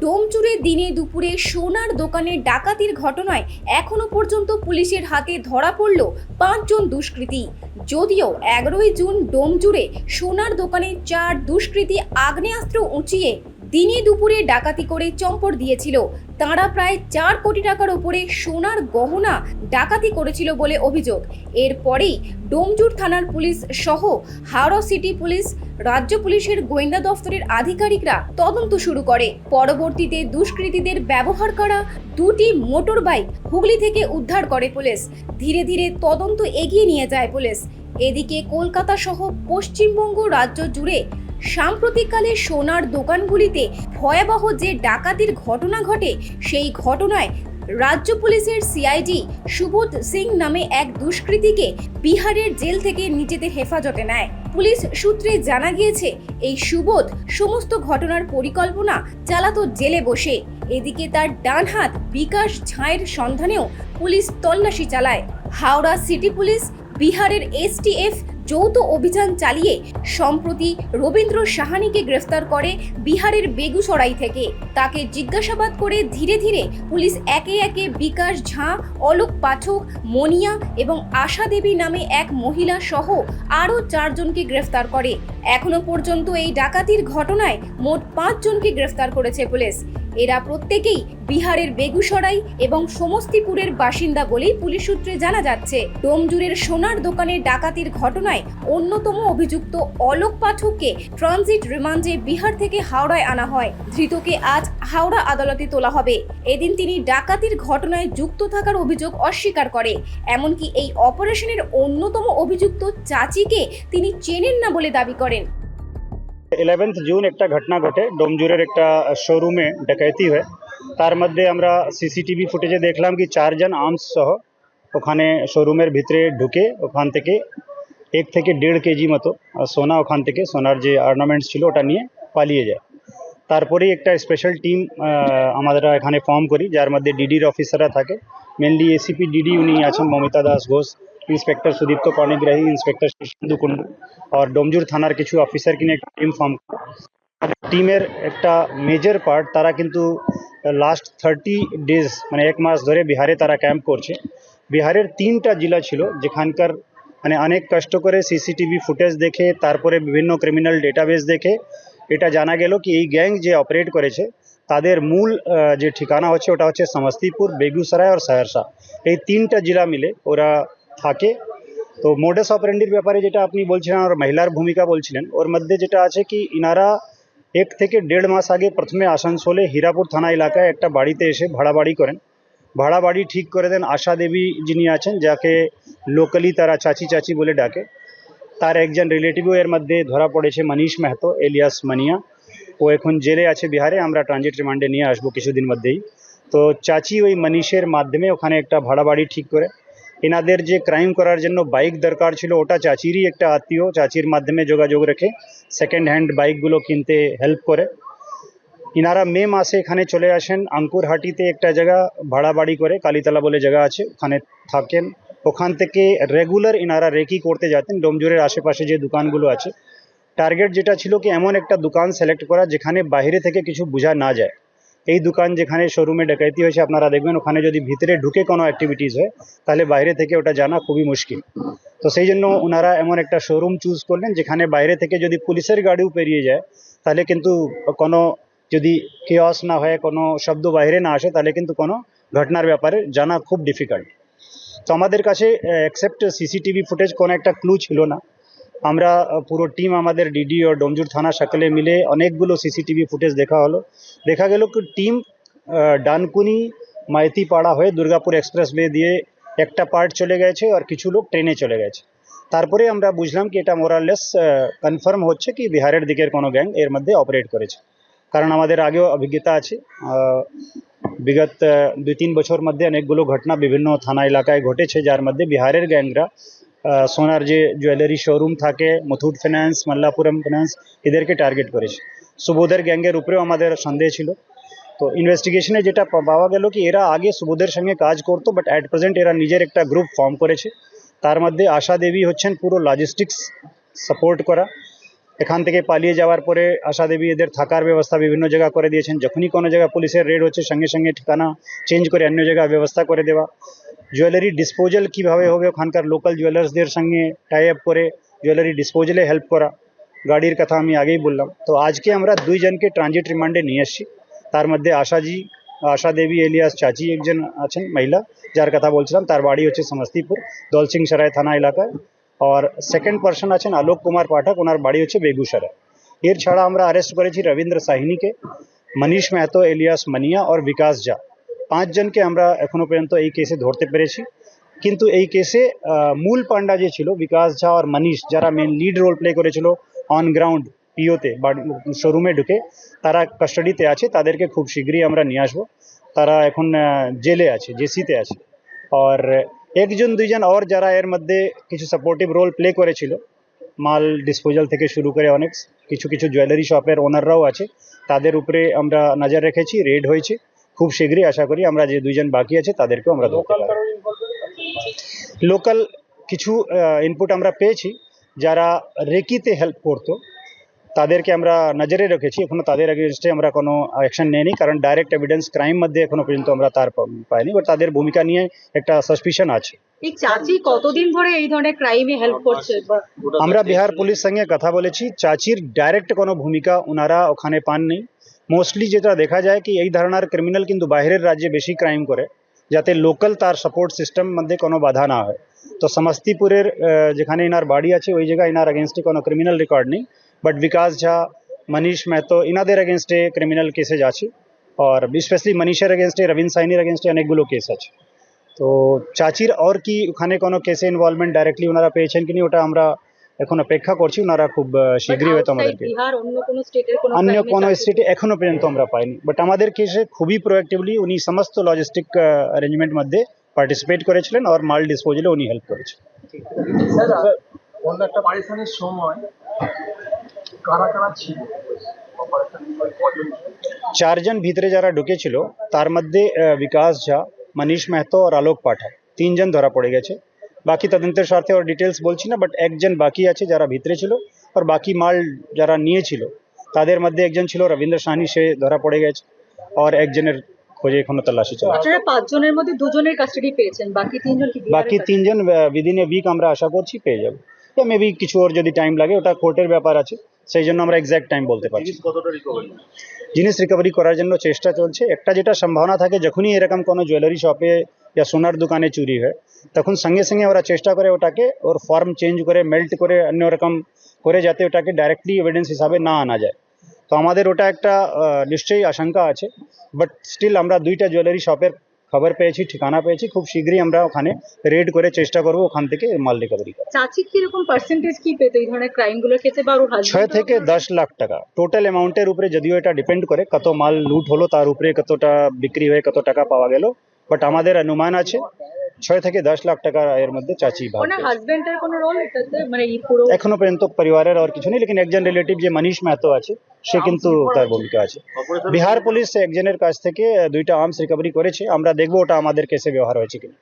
ডোমচুরে দিনে দুপুরে সোনার দোকানে ডাকাতির ঘটনায় এখনও পর্যন্ত পুলিশের হাতে ধরা পড়ল পাঁচজন দুষ্কৃতী। যদিও এগারোই জুন ডোমচুরে সোনার দোকানে চার দুষ্কৃতী আগ্নেয়াস্ত্র উঁচিয়ে দিনে দুপুরে ডাকাতি করে চম্পট দিয়েছিল। তাঁরা প্রায় চার কোটি টাকার ওপরে সোনার গহনা ডাকাতি করেছিল বলে অভিযোগ। এরপরেই ডোমজুর থানার পুলিশ সহ হাওড়া সিটি পুলিশ, রাজ্য পুলিশের গোয়েন্দা দফতরের আধিকারিকরা তদন্ত শুরু করে। পরবর্তীতে দুষ্কৃতীদের ব্যবহার করা দুটি মোটর বাইক হুগলি থেকে উদ্ধার করে পুলিশ। ধীরে ধীরে তদন্ত এগিয়ে নিয়ে যায় পুলিশ। এদিকে কলকাতা সহ পশ্চিমবঙ্গ রাজ্য জুড়ে সাম্প্রতিককালে সোনার দোকানগুলিতে ভয়াবহ যে ডাকাতির ঘটনা ঘটে, সেই ঘটনায় রাজ্য পুলিশের সিআইডি সুবোধ সিং নামে এক দুষ্কৃতীকে বিহারের জেল থেকে নিজেদের হেফাজতে নেয়। পুলিশ সূত্রে জানা গিয়েছে, এই সুবোধ সমস্ত ঘটনার পরিকল্পনা চালাতো জেলে বসে। এদিকে তার ডান হাত বিকাশ ঝাঁয়ের সন্ধানেও পুলিশ তল্লাশি চালায়। হাওড়া সিটি পুলিশ, বিহারের এসটিএফ যৌথ অভিযান চালিয়ে সম্প্রতি রবীন্দ্র সাহানিকে গ্রেফতার করে বিহারের বেগুসরাই থেকে। তাকে জিজ্ঞাসাবাদ করে ধীরে ধীরে পুলিশ একে একে বিকাশ ঝাঁ, অলোক পাঠক, মনিয়া এবং আশা দেবী নামে এক মহিলা সহ আরও চারজনকে গ্রেফতার করে। এখনও পর্যন্ত এই ডাকাতির ঘটনায় মোট পাঁচজনকে গ্রেফতার করেছে পুলিশ। এরা প্রত্যেকেই বিহারের বেগুসরাই এবং সমস্তিপুরের বাসিন্দা বলেই পুলিশ সূত্রে জানা যাচ্ছে। ডোমজুরের সোনার দোকানে ডাকাতির ঘটনায় অন্যতম অভিযুক্ত অলোক পাঠককে ট্রানজিট রিমান্ডে বিহার থেকে হাওড়ায় আনা হয়। ধৃতকে আজ হাওড়া আদালতে তোলা হবে। এদিন তিনি ডাকাতির ঘটনায় যুক্ত থাকার অভিযোগ অস্বীকার করে। এমনকি এই অপারেশনের অন্যতম অভিযুক্ত চাচিকে তিনি চেনেন না বলে দাবি করেন। ইলেভেন্থ জুন একটা ঘটনা ঘটে ডোমজুরের একটা শোরুমে ডাকাতি হয় তার মধ্যে আমরা সিসিটিভি ফুটেজে দেখলাম কি চারজন আর্মস সহ ওখানে শোরুমের ভিতরে ঢুকে ওখান থেকে এক থেকে দেড় কেজি মতো আহ, সোনা ওখান থেকে সোনার যে অর্নামেন্টস ছিল ওটা নিয়ে পালিয়ে যায় তারপরেই একটা স্পেশাল টিম আমরা এখানে ফর্ম করি যার মধ্যে ডিডির অফিসাররা থাকে মেনলি এসিপি ডিডি উনি আছেন মমিতা দাস ঘোষ ইন্সপেক্টর সুদীপ্ত পাণিগ্রাহী ইন্সপেক্টর শিশু কুণ্ডু আর ডোমজুর থানার কিছু অফিসারকে নিয়ে একটা টিম ফর্ম টিমের একটা মেজর পার্ট তারা কিন্তু লাস্ট থার্টি ডেজ মানে এক মাস ধরে বিহারে তারা ক্যাম্প করছে। বিহারের তিনটা জেলা ছিল যেখানকার মানে অনেক কষ্ট করে সিসিটিভি ফুটেজ দেখে, তারপরে বিভিন্ন ক্রিমিনাল ডেটাবেস দেখে, এটা জানা গেল কি এই গ্যাং যে অপারেট করেছে, তাদের মূল যে ঠিকানা হচ্ছে, ওটা হচ্ছে সমস্তিপুর, বেগুসরাই আর সহরসা। এই তিনটা জেলা মিলে ওরা থাকে। তো মোডাস অপারেন্ডির ব্যাপারে যেটা আপনি বলছিলেন, আর মহিলার ভূমিকা বলছিলেন, ওর মধ্যে যেটা আছে কি, ইনারা এক থেকে দেড় মাস আগে প্রথমে আসানসোলে হীরাপুর থানা এলাকায় একটা বাড়িতে এসে ভাড়া বাড়ি করেন। ভাড়া বাড়ি ঠিক করে দেন আশা দেবী যিনি আছেন, যাকে লোকালি তারা চাচি চাচি বলে ডাকে। তার একজন রিলেটিভও এর মধ্যে ধরা পড়েছে, মনীষ মেহতো, এলিয়াস মানিয়া। ও এখন জেলে আছে বিহারে, আমরা ট্রানজিট রিমান্ডে নিয়ে আসব কিছুদিন মধ্যেই। তো চাচি ওই মনীষের মাধ্যমে ওখানে একটা ভাড়া বাড়ি ঠিক করে এনাদের যে ক্রাইম করার জন্য বাইক দরকার ছিল ওটা চাচিরই একটা আত্মীয় চাচির মাধ্যমে যোগাযোগ রেখে সেকেন্ড হ্যান্ড বাইকগুলো কিনতে হেল্প করে ইনারা মে মাসে এখানে চলে আসেন আঙ্কুরহাটিতে একটা জায়গা ভাড়া বাড়ি করে কালীতলা বলে জায়গা আছে ওখানে থাকেন ওখান থেকে রেগুলার ইনারা রেকি করতে যেতেন ডোমজুরের আশেপাশে যে দোকানগুলো আছে টার্গেট যেটা ছিল কি এমন একটা দোকান সিলেক্ট করা যেখানে বাইরে থেকে কিছু বোঝা না যায় এই দোকান যেখানে শোরুমে ডাকাতি হয়েছে, আপনারা দেখবেন ওখানে যদি ভিতরে ঢুকে কোনো অ্যাক্টিভিটিস হয়, তাহলে বাইরে থেকে ওটা জানা খুবই মুশকিল। তো সেই জন্য ওনারা এমন একটা শোরুম চুজ করলেন, যেখানে বাইরে থেকে যদি পুলিশের গাড়িও পেরিয়ে যায়, তাহলে কিন্তু কোনো যদি কেয়স না হয়, কোনো শব্দ বাইরে না আসে, তাহলে কিন্তু কোনো ঘটনার ব্যাপারে জানা খুব ডিফিকাল্ট তো আমাদের কাছে অ্যাকসেপ্ট সিসিটিভি ফুটেজ কোনো একটা ক্লু ছিল না। আমরা পুরো টিম আমাদের ডিডি ও ডোমজুর থানা সকলে মিলে অনেকগুলো সিসিটিভি ফুটেজ দেখা হলো। দেখা গেল কি টিম ডানকুনি, মাইতিপাড়া হয়ে দুর্গাপুর এক্সপ্রেসওয়ে দিয়ে একটা পার্ট চলে গেছে আর কিছু লোক ট্রেনে চলে গেছে। তারপরে আমরা বুঝলাম কি এটা মোরাললেস কনফার্ম হচ্ছে কি বিহারের দিকের কোনো গ্যাং এর মধ্যে অপারেট করেছে। কারণ আমাদের আগেও অভিজ্ঞতা আছে বিগত দুই তিন বছর মধ্যে অনেকগুলো ঘটনা বিভিন্ন থানা এলাকায় ঘটেছে, যার মধ্যে বিহারের গ্যাংরা সোনার যে জুয়েলারি শোরুম থাকে, মুথুট ফিন্যান্স মাল্লাপুরম ফিন্যান্স এদেরকে টার্গেট করেছে। সুবোধের গ্যাংয়ের উপরেও আমাদের সন্দেহ ছিল। তো ইনভেস্টিগেশনে যেটা পাওয়া গেল কি, এরা আগে সুবোধের সঙ্গে কাজ করতো বাট অ্যাট প্রেজেন্ট এরা নিজের একটা গ্রুপ ফর্ম করেছে। তার মধ্যে আশা দেবী হচ্ছেন পুরো লজিস্টিক্স সাপোর্ট করা। এখান থেকে পালিয়ে যাওয়ার পরে আশা দেবী এদের থাকার ব্যবস্থা বিভিন্ন জায়গা করে দিয়েছেন। যখনই কোনো জায়গায় পুলিশের রেড হচ্ছে, সঙ্গে সঙ্গে ঠিকানা চেঞ্জ করে অন্য জায়গায় ব্যবস্থা করে দেওয়া। জুয়েলারি ডিসপোজাল কীভাবে হবে ওখানকার লোকাল জুয়েলার্সদের সঙ্গে টাই আপ করে জুয়েলারি ডিসপোজালে হেল্প করা গাড়ির কথা আমি আগেই বললাম তো আজকে আমরা দুইজনকে ট্রানজিট রিমান্ডে নিয়ে এসেছি তার মধ্যে আশাজি আশা দেবী এলিয়াস চাচি একজন আছেন মহিলা যার কথা বলছিলাম তার বাড়ি হচ্ছে সমস্তিপুর দলসিং সরাই থানা এলাকায় আর সেকেন্ড পার্সন আছেন আলোক কুমার পাঠক ওনার বাড়ি হচ্ছে বেগুসরায় এর ছাড়া আমরা অ্যারেস্ট করেছি রবীন্দ্র সাহিনীকে মনীষ মেহতো এলিয়াস মানিয়া আর বিকাশ ঝা পাঁচজনকে আমরা এখনও পর্যন্ত এই কেসে ধরতে পেরেছি। কিন্তু এই কেসে মূল পান্ডা যে ছিল, বিকাশ ঝা আর মনীষ, যারা মেন লিড রোল প্লে করেছিল অন গ্রাউন্ড পিওতে বা শোরুমে ঢুকে, তারা কাস্টাডিতে আছে, তাদেরকে খুব শীঘ্রই আমরা নিয়ে আসব। তারা এখন জেলে আছে জেসিতে আছে। আর একজন, দুইজন, আর যারা এর মধ্যে কিছু সাপোর্টিভ রোল প্লে করেছিল, মাল ডিসপোজাল থেকে শুরু করে অনেক, কিছু কিছু জুয়েলারি শপের ওনাররাও আছে। তাদের উপরে আমরা নজর রেখেছি রেড হয়েছে। খুব শীঘ্রই আশা করি আমরা যে দুইজন বাকি আছে তাদেরকেও আমরা ধরতে পারব। লোকাল কিছু ইনপুট আমরা পেয়েছি। যারা রেকিতে হেল্প করতো তাদেরকে আমরা নজরে রেখেছি। এখনও তাদের এগেনস্টে আমরা কোনো অ্যাকশন নেইনি। কারণ ডাইরেক্ট এভিডেন্স ক্রাইম মধ্যে এখনও পর্যন্ত আমরা তার পাইনি। বাট তাদের ভূমিকা নিয়ে একটা সাসপিশন আছে। এই চাচি কতদিন ধরে এই ধরনের ক্রাইমে হেল্প করছে? আমরা বিহার পুলিশ সঙ্গে কথা বলেছি। চাচির ডাইরেক্ট কোনো ভূমিকা ওনারা ওখানে পাননি। মোস্টলি যেটা দেখা যায় কি এই ধরনের ক্রিমিনাল কিন্তু বাইরের রাজ্যে বেশি ক্রাইম করে যাতে লোকাল তার সাপোর্ট সিস্টেম মধ্যে কোনো বাধা না হয় তো সমস্তিপুরের আহ, যেখানে ইনার বাড়ি আছে ওই জায়গায় ইনার এগেনস্টে কোনো ক্রিমিনাল রেকর্ড নেই বাট বিকাশ ঝা মনীষ মেহতো ইনাদের এগেনস্টে ক্রিমিনাল কেসেজ আছে আর স্পেশালি মনীষের এগেনস্টে রবীন্দ্র সাইনির এগেনস্টে অনেকগুলো কেস আছে তো চাচির আর কি ওখানে কোনো কেসে ইনভলভমেন্ট ডাইরেক্টলি ওনারা পেয়েছেন কিনা ওটা আমরা এখন অপেক্ষা করছি ওনারা খুব শীঘ্রই হয়তো আমাদেরকে অন্য কোনো স্টেটের কোনো অন্য crime এ কোনো চাকরি- স্টেটে এখনও পর্যন্ত আমরা পাইনি। বাট আমাদের কেসে খুবই প্রোঅ্যাক্টিভলি উনি সমস্ত লজিস্টিক অ্যারেঞ্জমেন্ট মধ্যে পার্টিসিপেট করেছিলেন আর মাল ডিসপোজালে উনি হেল্প করেছেন সময় কারা কারা ছিল? চারজন ভিতরে যারা ঢুকেছিল তার মধ্যে বিকাশ ঝা মনীষ মেহতো আর আলোক পাঠক তিনজন ধরা পড়ে গেছে। বাকি তদন্তের স্বার্থে ওর ডিটেলস বলছি না বাট একজন বাকি আছে যারা ভিতরে ছিল আর বাকি মাল যারা নিয়েছিল তাদের মধ্যে একজন ছিল রবীন্দ্র সাহানি সে ধরা পড়ে গেছে আর একজনের খোঁজে এখনও তল্লাশি চলছে। আপনারা পাঁচজনের মধ্যে দুজনের কাস্টাডি পেয়েছেন বাকি তিনজন কি বাকি তিনজন উইদিন এ উইক আমরা আশা করছি পেয়ে যাব। মেবি কিছু ওর যদি টাইম লাগে ওটা কোর্টের ব্যাপার আছে সেই জন্য আমরা এক্স্যাক্ট টাইম বলতে পারছি জিনিস রিকভারি করার জন্য চেষ্টা চলছে। একটা যেটা সম্ভাবনা থাকে যখনই এরকম কোনো জুয়েলারি শপে या সোনার দোকানে চুরি হয় তখন সঙ্গে সঙ্গে ওরা চেষ্টা করে ওটাকে ওর ফর্ম চেঞ্জ করে মেল্ট করে অন্য রকম করে যাতে ওটাকে ডাইরেক্টলি এভিডেন্স হিসাবে না আনা যায়। তো আমাদের ওটা একটা নিশ্চয়ই আশঙ্কা আছে বাট স্টিল আমরা দুইটা জুয়েলারি শপের খবর পেয়েছি ঠিকানা পেয়েছি খুব শীঘ্রই আমরা ওখানে রেড করে চেষ্টা করব ওখান থেকে মাল রিকভারি করার। চাচি কি রকম পার্সেন্টেজ কি পেতো এই ধরনের ক্রাইমগুলোর ক্ষেত্রে বা ওর থেকে দশ লাখ টাকা। টোটাল অ্যামাউন্টের উপরে যদিও এটা ডিপেন্ড করে কত মাল লুট হলো তার উপরে কতটা বিক্রি হয়ে কত টাকা পাওয়া গেল বাট আমাদের অনুমান আছে ছয় থেকে দশ লাখ টাকা এর মধ্যে চাচি ভাগ ওনার পেয়েছে। হাজবেন্ডের কোনো রোল এটাতে? মানে এই পুরো এখনও পর্যন্ত পরিবারের আর কিছু নেই লেকিন একজন রিলেটিভ যে মনীষ মেহতো আছে সে কিন্তু তার ভূমিকা আছে। বিহার পুলিশ একজনের কাছ থেকে দুইটা আর্মস রিকভারি করেছে আমরা দেখব ওটা আমাদের কেসে ব্যবহার হয়েছে কিনা।